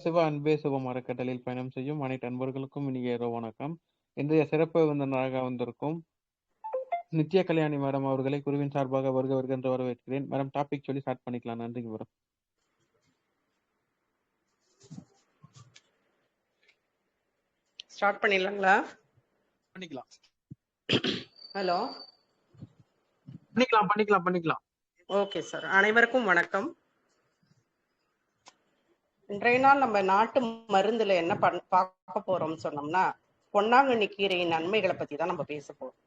சிவ அன்பே சிவம் அறக்கட்டளையில் பயணம் செய்யும் அனைத்து அன்பர்களுக்கும் இனிய இரவு வணக்கம். இன்றைய சிறப்பு விருந்தினராக வந்திருக்கும் நித்ய கல்யாணி மேடம் அவர்களை குருவின் சார்பாக வருக வருக என்று வரவேற்கிறேன். மேடம் டாபிக் சொல்லி ஸ்டார்ட் பண்ணிக்கலாம். நன்றிங்க மேடம். ஸ்டார்ட் பண்ணிடலாங்களா? பண்ணிக்கலாம். ஹலோ பண்ணிக்கலாம் பண்ணிக்கலாம் பண்ணிக்கலாம். ஓகே சார் அனைவருக்கும் வணக்கம். இன்றைய நாள் நம்ம நாட்டு மருந்துல என்ன பண் பார்க்க போறோம்னு சொன்னோம்னா பொன்னாங்கண்ணி கீரையின் நன்மைகளை பத்தி தான் நம்ம பேச போறோம்.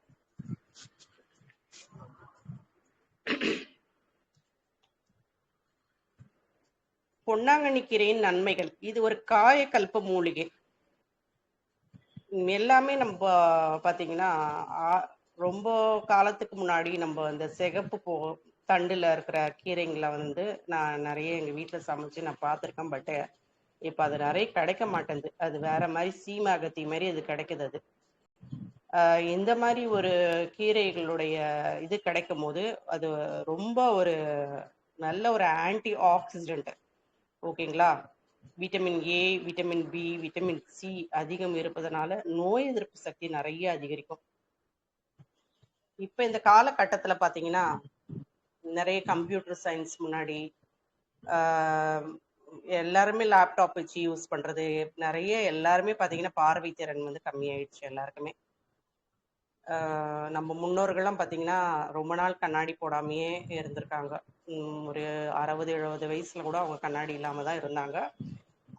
பொன்னாங்கண்ணி கீரையின் நன்மைகள். இது ஒரு காயக்கல்ப மூலிகை. எல்லாமே நம்ம பாத்தீங்கன்னா ரொம்ப காலத்துக்கு முன்னாடி நம்ம அந்த சிகப்பு போ தண்டில் இருக்கிற கீரைங்களை வந்து நான் நிறைய எங்கள் வீட்டில் சமைச்சு நான் பார்த்துருக்கேன் பட் இப்போ அது நிறைய கிடைக்க மாட்டேங்குது. அது வேற மாதிரி சீமாகத்தி மாதிரி அது கிடைக்குது அது. இந்த மாதிரி ஒரு கீரைகளுடைய இது கிடைக்கும் போது அது ரொம்ப ஒரு நல்ல ஒரு ஆன்டி ஆக்சிடென்ட் ஓகேங்களா? Vitamin A vitamin B vitamin C அதிகம் இருப்பதனால நோய் எதிர்ப்பு சக்தி நிறைய அதிகரிக்கும். இப்போ இந்த காலகட்டத்தில் பார்த்தீங்கன்னா நிறைய கம்ப்யூட்டர் சயின்ஸ் முன்னாடி எல்லாருமே லேப்டாப் வச்சு யூஸ் பண்றது. நிறைய எல்லாருமே பார்த்தீங்கன்னா பார்வை திறன் வந்து கம்மியாயிடுச்சு எல்லாருக்குமே. நம்ம முன்னோர்கள்லாம் பார்த்தீங்கன்னா ரொம்ப நாள் கண்ணாடி போடாமையே இருந்திருக்காங்க. ஒரு அறுபது எழுபது வயசுல கூட அவங்க கண்ணாடி இல்லாம தான் இருந்தாங்க.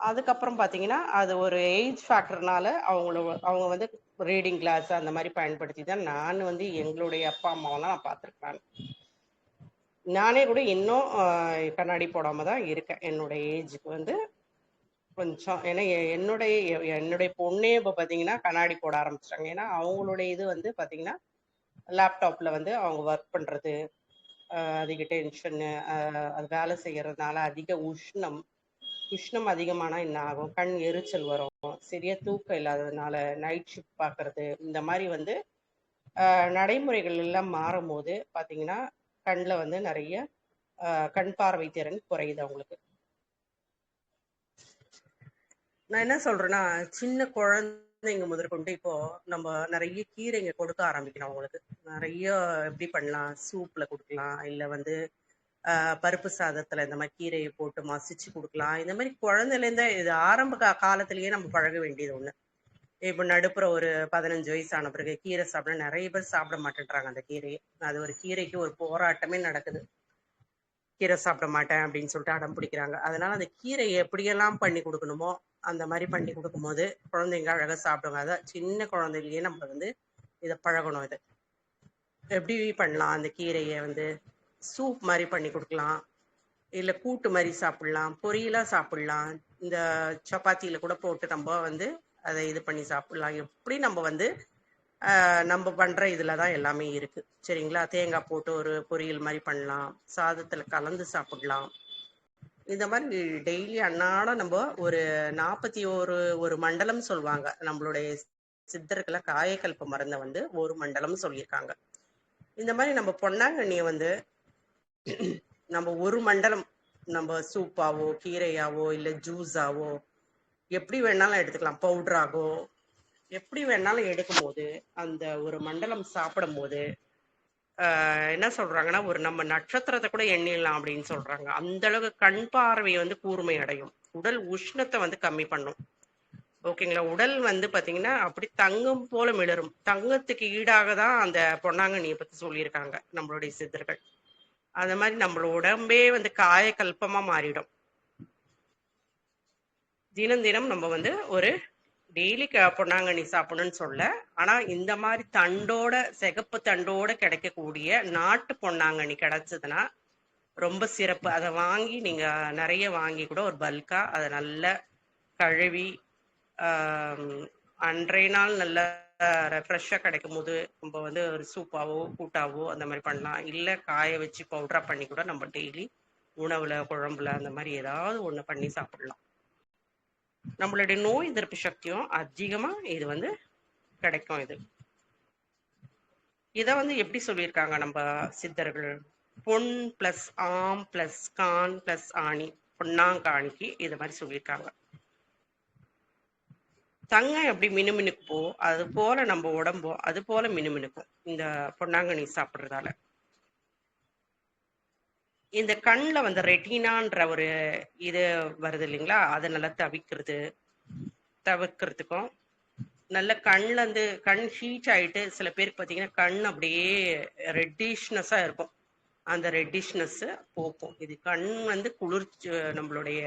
அதுக்கப்புறம் பார்த்தீங்கன்னா அது ஒரு ஏஜ் ஃபேக்டர்னால அவங்கள அவங்க வந்து ரீடிங் கிளாஸ் அந்த மாதிரி பயன்படுத்தி தான் நான் வந்து எங்களுடைய அப்பா அம்மாவெல்லாம் நான் பார்த்துருக்கேன். நானே கூட இன்னும் கண்ணாடி போடாம தான் இருக்கேன். என்னுடைய ஏஜுக்கு வந்து கொஞ்சம் ஏன்னா எ- என்னுடைய என்னுடைய பொண்ணே இப்போ பார்த்தீங்கன்னா கண்ணாடி போட ஆரம்பிச்சிட்டாங்க. ஏன்னா அவங்களுடைய இது வந்து பார்த்தீங்கன்னா லேப்டாப்பில் வந்து அவங்க ஒர்க் பண்ணுறது அதிக டென்ஷனு அது வேலை செய்கிறதுனால அதிக உஷ்ணம் உஷ்ணம் அதிகமானா என்ன ஆகும்? கண் எரிச்சல் வரும். சரியா தூக்கம் இல்லாததுனால நைட் ஷிஃப்ட் பார்க்கறது இந்த மாதிரி வந்து நடைமுறைகள் எல்லாம் மாறும் போது பார்த்தீங்கன்னா கண்ணில் வந்து நிறைய ஆஹ், கண் பார்வை திறன் குறையுது அவங்களுக்கு. நான் என்ன சொல்றேன்னா சின்ன குழந்தைங்க முதற்கொண்டு இப்போ நம்ம நிறைய கீரைங்க கொடுக்க ஆரம்பிக்கணும் அவங்களுக்கு. நிறைய எப்படி பண்ணலாம்? சூப்ல கொடுக்கலாம். இல்ல வந்து ஆஹ், பருப்பு சாதத்துல இந்த மாதிரி கீரையை போட்டு மசிச்சு கொடுக்கலாம். இந்த மாதிரி குழந்தையில இருந்தே இது ஆரம்ப கா- காலத்திலேயே நம்ம பழக வேண்டியது ஒண்ணு. இப்போ நடுப்புற ஒரு பதினஞ்சு வயசான பிறகு கீரை சாப்பிட நிறைய பேர் சாப்பிட மாட்டேன்றாங்க அந்த கீரையை. அது ஒரு கீரைக்கு ஒரு போராட்டமே நடக்குது. கீரை சாப்பிட மாட்டேன் அப்படின்னு சொல்லிட்டு அடம் பிடிக்கிறாங்க. அதனால அந்த கீரையை எப்படியெல்லாம் பண்ணி கொடுக்கணுமோ அந்த மாதிரி பண்ணி கொடுக்கும்போது குழந்தைங்க அழகாக சாப்பிடுங்க அதான் சின்ன குழந்தைகளையே நம்ம வந்து இதை பழகணும் இது. எப்படி பண்ணலாம்? அந்த கீரையை வந்து சூப் மாதிரி பண்ணி கொடுக்கலாம். இல்லை கூட்டு மாதிரி சாப்பிடலாம். பொரியலா சாப்பிடலாம். இந்த சப்பாத்தியில் கூட போட்டு நம்ம வந்து அதை இது பண்ணி சாப்பிடலாம். எப்படி நம்ம வந்து நம்ம பண்ற இதுல தான் எல்லாமே இருக்கு. சரிங்களா? தேங்காய் போட்டு ஒரு பொரியல் மாதிரி பண்ணலாம். சாதத்துல கலந்து சாப்பிடலாம். இந்த மாதிரி டெய்லி அன்னாடம் நம்ம ஒரு நாற்பத்தி ஒரு ஒரு மண்டலம் சொல்லுவாங்க. நம்மளுடைய சித்தர்களை காயக்கல்ப மருந்தை வந்து ஒரு மண்டலம் சொல்லியிருக்காங்க. இந்த மாதிரி நம்ம பொன்னாங்கண்ணியை வந்து நம்ம ஒரு மண்டலம் நம்ம சூப்பாவோ கீரையாவோ இல்லை ஜூஸாவோ எப்படி வேணாலும் எடுத்துக்கலாம் பவுடராகோ எப்படி வேணாலும் எடுக்கும்போது அந்த ஒரு மண்டலம் சாப்பிடும் போது என்ன சொல்றாங்கன்னா ஒரு நம்ம நட்சத்திரத்தை கூட எண்ணிடலாம் அப்படின்னு சொல்றாங்க. அந்த அளவு கண் பார்வை வந்து கூர்மை அடையும். உடல் உஷ்ணத்தை வந்து கம்மி பண்ணும். ஓகேங்களா உடல் வந்து பாத்தீங்கன்னா அப்படி தங்கம் போல மிளரும். தங்கத்துக்கு ஈடாக தான் அந்த பொன்னாங்கண்ணியை பத்தி சொல்லியிருக்காங்க நம்மளுடைய சித்தர்கள். அந்த மாதிரி நம்மளோட உடம்பே வந்து காயக்கல்பமா மாறிடும். தினம் தினம் நம்ம வந்து ஒரு டெய்லி பொன்னாங்கண்ணி சாப்பிடணும்னு சொல்ல. ஆனா இந்த மாதிரி தண்டோட சிகப்பு தண்டோட கிடைக்கக்கூடிய நாட்டு பொன்னாங்கண்ணி கிடைச்சதுன்னா ரொம்ப சிறப்பு. அதை வாங்கி நீங்க நிறைய வாங்கி கூட ஒரு பல்கா அதை நல்லா கழுவி அன்றைய நாள் நல்ல ஃப்ரெஷ்ஷாக கிடைக்கும் போது நம்ம வந்து ஒரு சூப்பாவோ கூட்டாவோ அந்த மாதிரி பண்ணலாம். இல்லை காய வச்சு பவுடரா பண்ணி கூட நம்ம டெய்லி உணவுல குழம்புல அந்த மாதிரி ஏதாவது ஒன்று பண்ணி சாப்பிடலாம். நம்மளுடைய நோய் எதிர்ப்பு சக்தியும் அதிகமா இது வந்து கிடைக்கும் இது. இதை வந்து எப்படி சொல்லியிருக்காங்க நம்ம சித்தர்கள்? பொன் பிளஸ் ஆம் பிளஸ் கான் பிளஸ் ஆணி பொன்னாங்காணிக்கு இது மாதிரி சொல்லியிருக்காங்க. தங்கம் எப்படி மினுமினுப்போ அது போல நம்ம உடம்போ அது போல மினுமினுக்கும் இந்த பொன்னாங்கனி சாப்பிட்றதால. இந்த கண்ணில் வந்து ரெட்டினான்ற ஒரு இது வருது இல்லைங்களா? அதை நல்லா தவிக்கிறது தவிர்க்கிறதுக்கும். நல்ல கண்ணில் வந்து கண் ஹீட் ஆகிட்டு சில பேருக்கு பார்த்தீங்கன்னா கண் அப்படியே ரெட்டிஷ்னஸாக இருக்கும். அந்த ரெட்டிஷ்னஸ் போக்கும். இது கண் வந்து குளிர்ச்சி நம்மளுடைய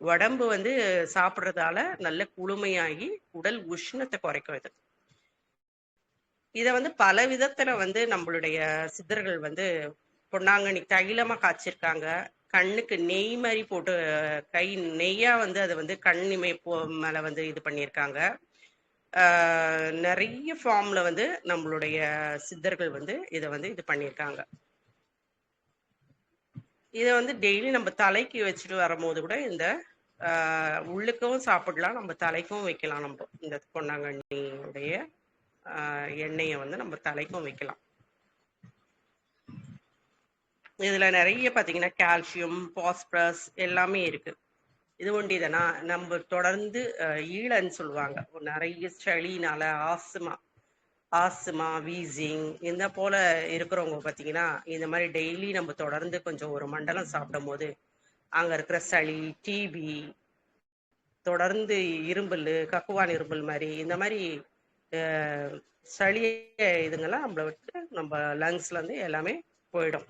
உடம்பு வந்து சாப்பிட்றதால நல்ல குளுமையாகி உடல் உஷ்ணத்தை குறைக்கும் இது. இதை வந்து பல விதத்துல வந்து நம்மளுடைய சித்தர்கள் வந்து பொன்னாங்கண்ணி தைலமா காய்ச்சிருக்காங்க. கண்ணுக்கு நெய் மாதிரி போட்டு கை நெய்யா வந்து அதை வந்து கண்ணிமை போ மேல வந்து இது பண்ணியிருக்காங்க. நிறைய ஃபார்ம்ல வந்து நம்மளுடைய சித்தர்கள் வந்து இதை வந்து இது பண்ணியிருக்காங்க. இதை வந்து டெய்லி நம்ம தலைக்கு வச்சுட்டு வரும்போது கூட இந்த உள்ளுக்கும் சாப்பிடலாம் நம்ம தலைக்கும் வைக்கலாம் நம்ம. இந்த பொன்னாங்கண்ணியுடைய எண்ணெயை வந்து நம்ம தலைக்கும் வைக்கலாம். இதுல நிறைய பாத்தீங்கன்னா கால்சியம் பாஸ்பரஸ் எல்லாமே இருக்கு. இது ஒண்டிதானா நம்ம தொடர்ந்து ஈழன்னு சொல்லுவாங்க. நிறைய சளினால ஆஸ்துமா ஆஸ்துமா வீசிங் இந்த போல இருக்கிறவங்க பார்த்தீங்கன்னா இந்த மாதிரி டெய்லி நம்ம தொடர்ந்து கொஞ்சம் ஒரு மண்டலம் சாப்பிடும் போது அங்க இருக்கிற சளி டிபி தொடர்ந்து இரும்பல் கக்குவான் இரும்பல் மாதிரி இந்த மாதிரி சளி இதுங்கெல்லாம் நம்மளை விட்டு நம்ம லங்ஸ்ல இருந்து எல்லாமே போயிடும்.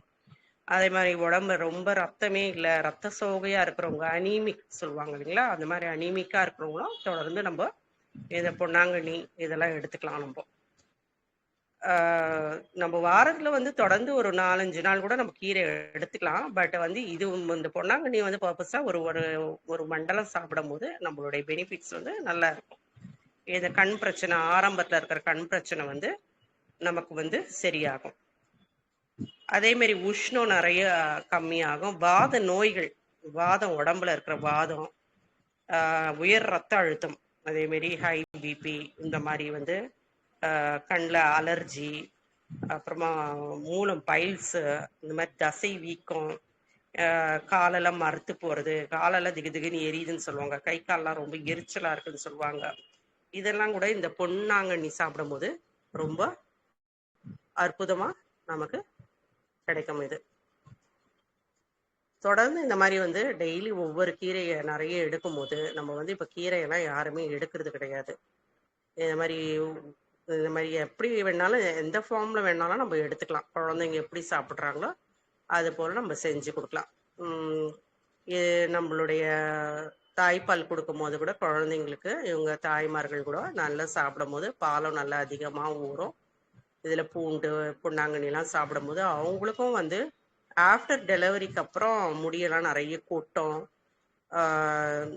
அதே மாதிரி உடம்பு ரொம்ப ரத்தமே இல்லை ரத்த சோகையா இருக்கிறவங்க அனீமிக் சொல்லுவாங்க இல்லைங்களா? அந்த மாதிரி அனீமிக்கா இருக்கிறவங்களும் தொடர்ந்து நம்ம இந்த பொன்னாங்கண்ணி இதெல்லாம் எடுத்துக்கலாம் நம்ம. நம்ம வாரத்துல வந்து தொடர்ந்து ஒரு நாலஞ்சு நாள் கூட நம்ம கீரை எடுத்துக்கலாம். பட் வந்து இது இந்த பொன்னாங்கண்ணி வந்து பர்பஸா ஒரு ஒரு ஒரு மண்டலம் சாப்பிடும் போது நம்மளுடைய பெனிஃபிட்ஸ் வந்து நல்லா இருக்கும். இந்த கண் பிரச்சனை ஆரம்பத்துல இருக்கிற கண் பிரச்சனை வந்து நமக்கு வந்து சரியாகும். அதே மாதிரி உஷ்ணம் நிறைய கம்மியாகும். வாத நோய்கள் வாதம் உடம்புல இருக்கிற வாதம் உயர் ரத்த அழுத்தம் அதே மாதிரி ஹை பிபி இந்த மாதிரி வந்து கண்ணில் அலர்ஜி அப்புறமா மூலம் பைல்ஸு இந்த மாதிரி தசை வீக்கம் காலெல்லாம் மறுத்து போகிறது காலெல்லாம் திகு திகுன்னு எரியுதுன்னு சொல்லுவாங்க. கை காலெலாம் ரொம்ப எரிச்சலாக இருக்குன்னு சொல்லுவாங்க. இதெல்லாம் கூட இந்த பொன்னாங்கண்ணி சாப்பிடும்போது ரொம்ப அற்புதமாக நமக்கு கிடைக்கும் இது. தொடர்ந்து இந்த மாதிரி வந்து டெய்லி ஒவ்வொரு கீரையை நிறைய எடுக்கும்போது நம்ம வந்து இப்போ கீரையெல்லாம் யாருமே எடுக்கிறது கிடையாது. இந்த மாதிரி இந்த மாதிரி எப்படி வேணாலும் எந்த ஃபார்மில் வேணாலும் நம்ம எடுத்துக்கலாம். குழந்தைங்க எப்படி சாப்பிட்றாங்களோ அது போல் நம்ம செஞ்சு கொடுக்கலாம். இது நம்மளுடைய தாய்ப்பால் கொடுக்கும் போது கூட குழந்தைங்களுக்கு இவங்க தாய்மார்கள் கூட நல்லா சாப்பிடும் போது பாலும் நல்லா அதிகமாக ஊறும். இதில் பூண்டு பொன்னாங்கண்ணிலாம் சாப்பிடும்போது அவங்களுக்கும் வந்து ஆஃப்டர் டெலிவரிக்கு அப்புறம் முடியெல்லாம் நிறைய கூட்டம்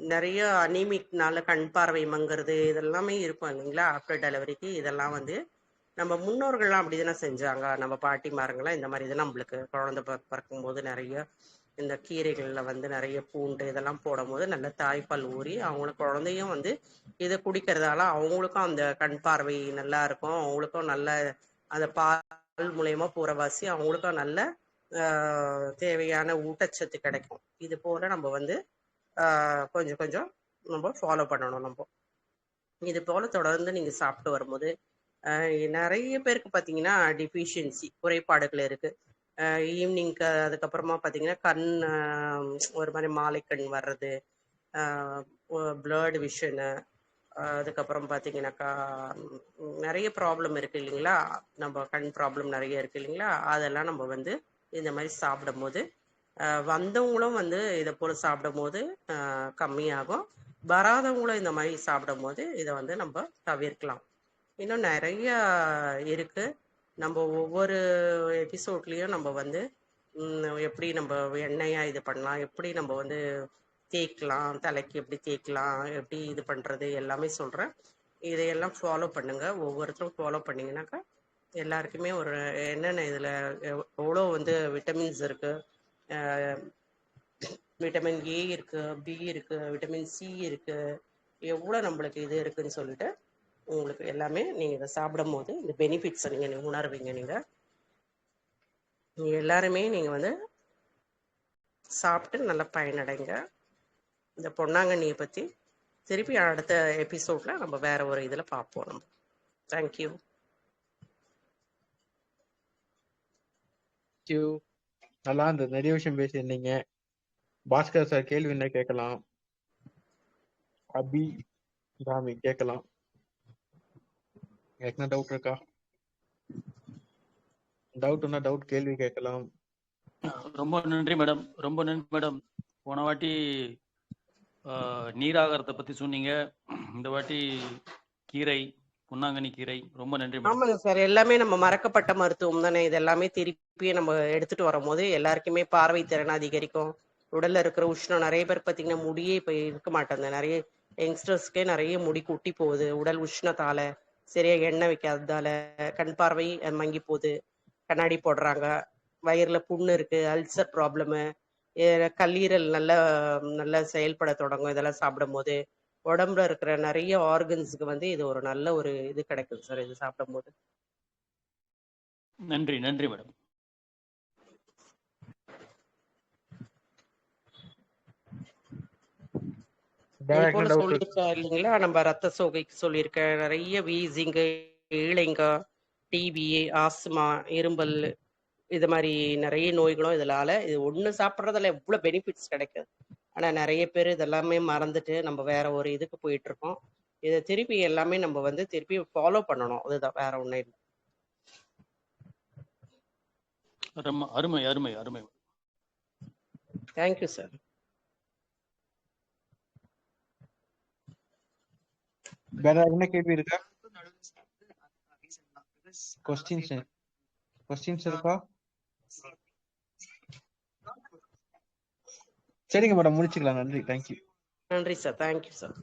நிறைய அனிமிக்னால கண் பார்வை மங்குறது இதெல்லாமே இருக்கும் இல்லைங்களா? ஆஃப்டர் டெலிவரிக்கு இதெல்லாம் வந்து நம்ம முன்னோர்கள்லாம் அப்படிதானே செஞ்சாங்க. நம்ம பாட்டிமாருங்களாம் இந்த மாதிரி இதெல்லாம் நம்மளுக்கு குழந்தை பிற- பிறக்கும்போது நிறைய இந்த கீரைகளில் வந்து நிறைய பூண்டு இதெல்லாம் போடும்போது நல்ல தாய்ப்பால் ஊறி அவங்களுக்கு குழந்தையும் வந்து இதை குடிக்கிறதால அவங்களுக்கும் அந்த கண் பார்வை நல்லா இருக்கும். அவங்களுக்கும் நல்ல அந்த பால் மூலயமா பூரவாசி அவங்களுக்கும் நல்ல தேவையான ஊட்டச்சத்து கிடைக்கும். இது போல நம்ம வந்து கொஞ்சம் கொஞ்சம் நம்ம ஃபாலோ பண்ணணும் நம்ம. இது போல தொடர்ந்து நீங்க சாப்பிட்டு வரும்போது நிறைய பேருக்கு பார்த்தீங்கன்னா டிஃபிஷியன்சி குறைபாடுகள் இருக்கு. ஈவினிங்க்கு அதுக்கப்புறமா பார்த்தீங்கன்னா கண் ஒரு மாதிரி மாலை கண் வர்றது பிளர்டு விஷனு அதுக்கப்புறம் பார்த்தீங்கன்னாக்கா நிறைய ப்ராப்ளம் இருக்கு இல்லைங்களா? நம்ம கண் ப்ராப்ளம் நிறைய இருக்கு இல்லைங்களா? அதெல்லாம் நம்ம வந்து இந்த மாதிரி சாப்பிடும்போது வந்தவங்களும் வந்து இதை போல் சாப்பிடும்போது கம்மியாகும். வராதவங்களும் இந்த மாதிரி சாப்பிடும்போது இதை வந்து நம்ம தவிர்க்கலாம். இன்னும் நிறைய இருக்கு. நம்ம ஒவ்வொரு எபிசோட்லேயும் நம்ம வந்து எப்படி நம்ம எண்ணெயாக இது பண்ணலாம்? எப்படி நம்ம வந்து தேய்க்கலாம் தலைக்கு எப்படி தேய்க்கலாம் எப்படி இது பண்ணுறது எல்லாமே சொல்கிறேன் இதையெல்லாம் ஃபாலோ பண்ணுங்கள் ஒவ்வொருத்தரும் ஃபாலோ பண்ணீங்கன்னாக்கா எல்லாருக்குமே ஒரு என்னென்ன இதில் எவ்வளோ வந்து விட்டமின்ஸ் இருக்குது விட்டமின் ஏ இருக்குது பி இருக்குது விட்டமின் சி இருக்குது எவ்வளோ நம்மளுக்கு இது இருக்குதுன்னு சொல்லிட்டு உங்களுக்கு எல்லாமே நீங்கள் இதை சாப்பிடும் போது இந்த பெனிஃபிட்ஸை நீங்கள் உணர்வீங்க நீங்கள் நீங்கள் எல்லாருமே நீங்கள் வந்து சாப்பிட்டு நல்லா பயனடைங்க. இந்த பொன்னாங்கண்ணியை பற்றி திருப்பி அடுத்த எபிசோட்ல நம்ம வேற ஒரு இதுல பார்ப்போம் நம்ம. Thank you you. நல்லா இருந்தது. நிறைய விஷயம் பேசியிருந்தீங்க. பாஸ்கர் சார் கேள்வி என்ன கேட்கலாம்? அபி ராமி கேட்கலாம். என்ன டவுட் இருக்கா? டவுட்னா டவுட் கேள்வி கேட்கலாம். ரொம்ப நன்றி மேடம் ரொம்ப நன்றி மேடம் போன வாட்டி நீராகாரத்தை பத்தி சொன்னீங்க. இந்த வாட்டி கீரை பொன்னாங்கண்ணி கீரை ரொம்ப நன்றி ஆமாங்க சார் எல்லாமே நம்ம மறக்கப்பட்ட மருத்துவம் தானே. இது எல்லாமே திருப்பி நம்ம எடுத்துட்டு வரும்போது எல்லாருக்குமே பார்வை திறன் அதிகரிக்கும். உடல்ல இருக்கிற உஷ்ணம் நிறைய பேர் பார்த்தீங்கன்னா முடியே இப்ப இருக்க மாட்டேங்குது நிறைய யங்ஸ்டர்ஸ்க்கே நிறைய முடி கொட்டி போகுது. உடல் உஷ்ணத்தால சரியா எண்ணெய் வைக்காததால கண் பார்வை மங்கி போகுது. கண்ணாடி போடுறாங்க. வயிறுல புண்ணு இருக்கு அல்சர் ப்ராப்ளமு கல்லீரல் நல்லா நல்லா செயல்பட தொடங்கும். இதெல்லாம் சாப்பிடும்போது உடம்புல இருக்கிற நிறைய ஆர்கன்ஸுக்கு வந்து இது ஒரு நல்ல ஒரு இது கிடைக்குது சார் இது சாப்பிடும்போது. நன்றி நன்றி மேடம். இல்லைங்களா? நம்ம ரத்த சோகைக்கு சொல்லியிருக்க நிறைய வீசிங்கு இளைங்க டிபி ஆஸ்மா இரும்பல் இது மாதிரி நிறைய நோய்களும் இதனால இது ஒண்ணு சாப்பிட்றதுல எவ்வளவு பெனிஃபிட்ஸ் கிடைக்குது. ஆனா நிறைய பேர் இதெல்லாமே மறந்துட்டு நம்ம வேற ஒரு இதுக்கு போயிட்டு இருக்கோம். இதை திருப்பி எல்லாமே நம்ம வந்து திருப்பி ஃபாலோ பண்ணணும். அதுதான் வேற ஒண்ணும் இல்லை. அருமை அருமை அருமை தேங்க்யூ சார் வேற என்ன கேள்வி இருக்கா? கொஸ்டின்ஸ் கொஸ்டின்ஸ் இருக்கா? சரிங்க மேடம் முடிச்சுக்கலாம். நன்றி. தேங்க்யூ நன்றி சார் தேங்க்யூ சார்